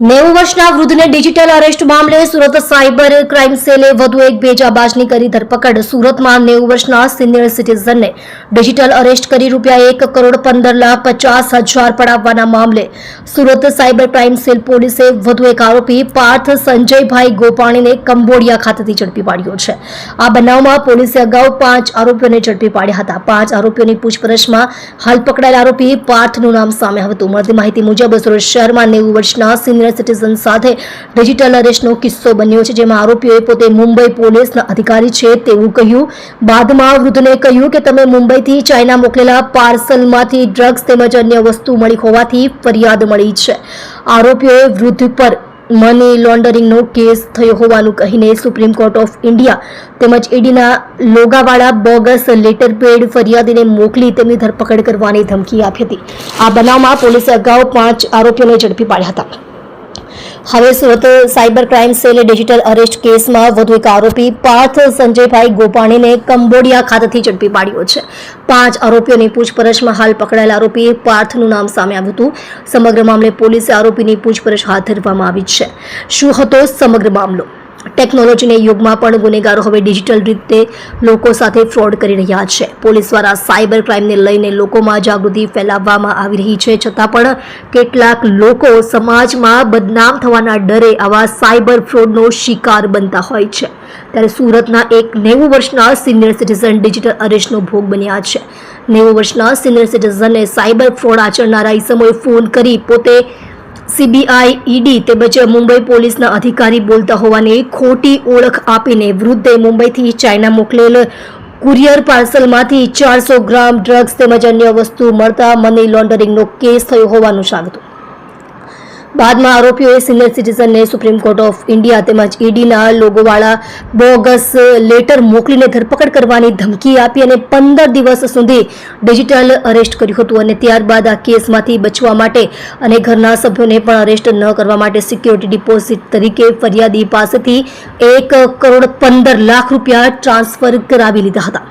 નેવું વર્ષના વૃદ્ધને digital arrest મામલે સુરત સાયબર ક્રાઇમ સેલે વધુ એક ભેજાબાજની કરી ધરપકડ. સુરતમાં નેવું વર્ષના સિનિયર સિટીઝનને ડિજિટલ અરેસ્ટ કરી રૂપિયા એક કરોડ પંદર લાખ પચાસ હજાર પડાવવાના મામલે સુરત સાયબર ક્રાઇમ સેલ પોલીસે વધુ એક આરોપી પાર્થ સંજયભાઈ ગોપાણીને કંબોડિયા ખાતેથી ઝડપી પાડ્યો છે. આ બનાવમાં પોલીસે અગાઉ પાંચ આરોપીઓને ઝડપી પાડ્યા હતા. પાંચ આરોપીઓની પૂછપરછમાં હાલ પકડાયેલ આરોપી પાર્થનું નામ સામે આવ્યું હતું મળતી માહિતી મુજબ સુરત શહેરમાં નેવું વર્ષના સિનિયર સિટીઝન સાથે ડિજિટલ અરેસ્ટનો કિસ્સો બન્યો છે, જેમાં આરોપીઓએ પોતે મુંબઈ પોલીસના અધિકારી છે તેવું કહ્યું. બાદમાં વૃદ્ધને કહ્યું કે, તમે મુંબઈથી ચાઇના મોકલેલા પાર્સલમાંથી ડ્રગ્સ તેમજ અન્ય વસ્તુ મળી હોવાથી ફરિયાદ મળી છે. આરોપીઓએ વૃદ્ધ પર મની લોન્ડરિંગનો કેસ થયો હોવાનું કહીને સુપ્રીમ કોર્ટ ઓફ ઇન્ડિયા તેમજ ઈડીના લોગાવાળા બોગસ લેટર પેડ ફરિયાદીને મોકલી તેમની ધરપકડ કરવાની ધમકી આપી હતી. આ બનાવમાં પોલીસે અગાઉ પાંચ આરોપીઓને ઝડપી પાડ્યા હતા. હવે સુરત સાયબર ક્રાઇમ સેલે ડિજિટલ અરેસ્ટ કેસમાં વધુ એક આરોપી પાર્થ સંજયભાઈ ગોપાણીને કંબોડિયા ખાતેથી ઝડપી પાડ્યો છે. પાંચ આરોપીઓની પૂછપરછમાં હાલ પકડાયેલ આરોપી પાર્થનું નામ સામે આવ્યું હતું. સમગ્ર મામલે પોલીસે આરોપીની પૂછપરછ હાથ ધરવામાં આવી છે. શું હતો સમગ્ર મામલો? ટેકનોલોજીના યુગમાં પણ ગુનેગારો હવે ડિજિટલ રીતે લોકો સાથે ફ્રોડ કરી રહ્યા છે. પોલીસ દ્વારા સાયબર ક્રાઇમને લઈને લોકોમાં જાગૃતિ ફેલાવવામાં આવી રહી છે. છતાં પણ કેટલાક લોકો સમાજમાં બદનામ થવાના ડરે આવા સાયબર ફ્રોડનો શિકાર બનતા હોય છે. ત્યારે સુરતના એક નેવું વર્ષના સિનિયર સિટીઝન ડિજિટલ અરેસ્ટનો ભોગ બન્યા છે. નેવું વર્ષના સિનિયર સિટીઝનને સાયબર ફ્રોડ આચરનારા ઈસમોએ ફોન કરી પોતે સીબીઆઈ ઈડી તેમજ મુંબઈ પોલીસના અધિકારી બોલતા હોવાની ખોટી ઓળખ આપીને વૃદ્ધે મુંબઈથી ચાઇના મોકલેલ કુરિયર પાર્સલમાંથી ચારસો ગ્રામ ડ્રગ્સ તેમજ અન્ય વસ્તુ મળતા મની લોન્ડરિંગનો કેસ થયો હોવાનું સાબિત બાદમાં આરોપીઓએ સિનિયર સિટીઝનને સુપ્રીમ કોર્ટ ઓફ ઇન્ડિયા તેમજ ઈડીના લોગોવાળા બોગસ લેટર મોકલીને ધરપકડ કરવાની ધમકી આપી અને પંદર દિવસ સુધી ડિજિટલ અરેસ્ટ કર્યું હતું અને ત્યારબાદ આ કેસમાંથી બચવા માટે અને ઘરના સભ્યોને પણ અરેસ્ટ ન કરવા માટે સિક્યોરિટી ડિપોઝિટ તરીકે ફરિયાદી પાસેથી એક કરોડ પંદર લાખ રૂપિયા ટ્રાન્સફર કરાવી લીધા હતા.